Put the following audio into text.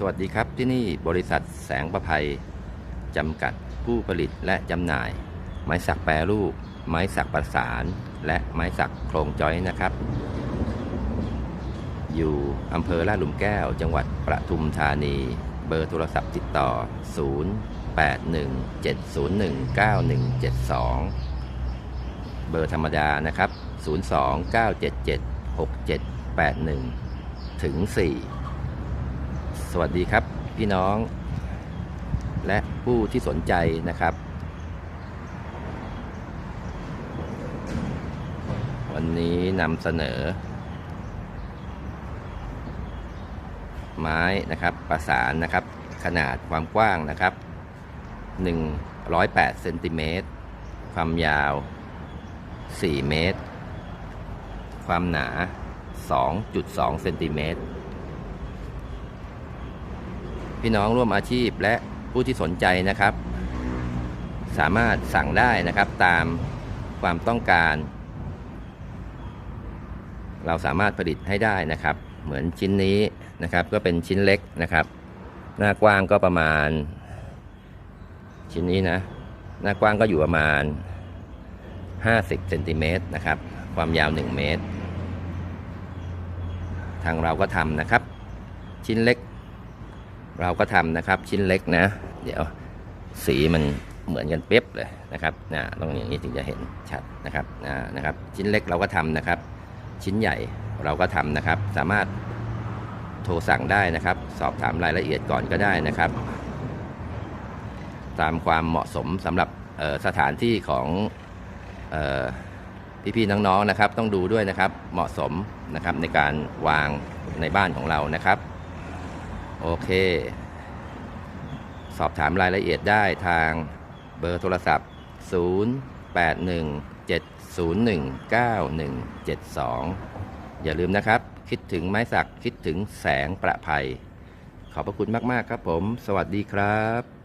สวัสดีครับที่นี่บริษัทแสงประภัย จำกัดผู้ผลิตและจำหน่าย ไม้สักแปรรูป ไม้สักประสาน และไม้สักโครงจอยนะครับ อยู่อำเภอลาดหลุมแก้ว จังหวัดประทุมธานี เบอร์โทรศัพท์ติดต่อ 0817019172 เบอร์ธรรมดานะครับ 029776781 ถึง 4 สวัสดีครับพี่น้อง และผู้ที่สนใจนะครับ วันนี้นำเสนอ ไม้นะครับประสานนะครับ ขนาดความกว้างนะครับ 108เซนติเมตรความยาว 4 เมตร ความหนา 2.2เซนติเมตร พี่น้องร่วมอาชีพและผู้ที่สนใจนะครับ สามารถสั่งได้นะครับตามความต้องการ เราสามารถผลิตให้ได้นะครับ เหมือนชิ้นนี้นะครับ ก็เป็นชิ้นเล็กนะครับ หน้ากว้างก็ประมาณ ชิ้นนี้นะ หน้ากว้างก็อยู่ประมาณ 50เซนติเมตรนะครับ ความยาว 1 เมตร ทางเราก็ทำนะครับ ชิ้นเล็ก เราก็ทำนะครับชิ้นเล็กนะ เดี๋ยวสีมันเหมือนกันเป๊บเลยนะครับนะต้องอย่างนี้ถึงจะเห็นชัดนะครับนะนะครับ ชิ้นเล็กเราก็ทำนะครับ ชิ้นใหญ่เราก็ทำนะครับ สามารถโทรสั่งได้นะครับ สอบถามรายละเอียดก่อนก็ได้นะครับ ตามความเหมาะสมสำหรับสถานที่ของออพี่ๆน้องๆนะครับ ต้องดูด้วยนะครับเหมาะสมนะครับในการวางในบ้านของเรานะครับ โอเค สอบถามรายละเอียดได้ทางเบอร์โทรศัพท์ 0817019172 อย่าลืมนะครับ คิดถึงไม้สักคิดถึงแสงประภัย ขอบพระคุณมาก ๆ ครับผม สวัสดีครับ